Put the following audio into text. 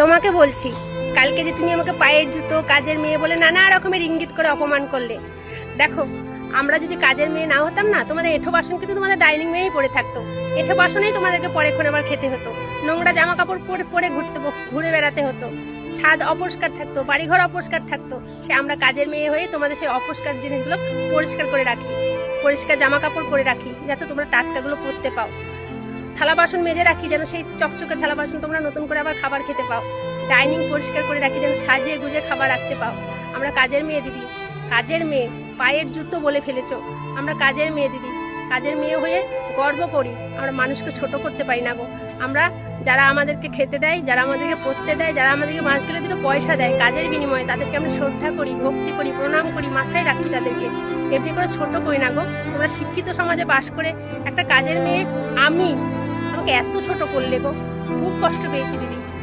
তোমাকে বলছি, কালকে যে তুমি আমাকে পায়ের জুতো, কাজের মেয়ে বলে নানা রকমের ইঙ্গিত করে অপমান করলে। দেখো, আমরা যদি কাজের মেয়ে না হতাম না, তোমাদের এঁঠো বাসন কিন্তু তোমাদের ডাইনিং মেয়েই পড়ে থাকতো। এঁঠো বাসনেই তোমাদেরকে পরে ক্ষণ আবার খেতে হতো। নোংরা জামা কাপড় পরে পরে ঘুরতে ঘুরে বেড়াতে হতো। ছাদ অপরিষ্কার থাকতো, বাড়িঘর অপরিষ্কার থাকতো। সে আমরা কাজের মেয়ে হয়ে তোমাদের সেই অপরিষ্কার জিনিসগুলো পরিষ্কার করে রাখি। পরিষ্কার জামা কাপড় পরে রাখি, যাতে তোমরা টাটকাগুলো পরতে পাও। থালা বাসন মেজে রাখি যেন সেই চকচকে থালা বাসন তোমরা নতুন করে আবার খাবার খেতে পাও। ডাইনিং পরিষ্কার করে রাখি যেন সাজিয়ে গুজে খাবার রাখতে পাও। আমরা কাজের মেয়ে, দিদি। কাজের মেয়ে, পায়ের জুতো বলে ফেলেছো। আমরা কাজের মেয়ে, দিদি। কাজের মেয়ে হয়ে গর্ব করি। আমরা মানুষকে ছোট করতে পারি না গো। আমরা যারা আমাদেরকে খেতে দেয়, যারা আমাদেরকে পড়তে দেয়, যারা আমাদেরকে মাছ গেলে দুটো পয়সা দেয়, কাজের বিনিময়ে তাদেরকে আমরা শ্রদ্ধা করি, ভক্তি করি, প্রণাম করি, মাথায় রাখি তাদেরকে। এমনি করে ছোট করি না গো। তোমরা শিক্ষিত সমাজে বাস করে একটা কাজের মেয়ে, আমি আমাকে এত ছোট করলে গো। খুব কষ্ট পেয়েছি দিদি।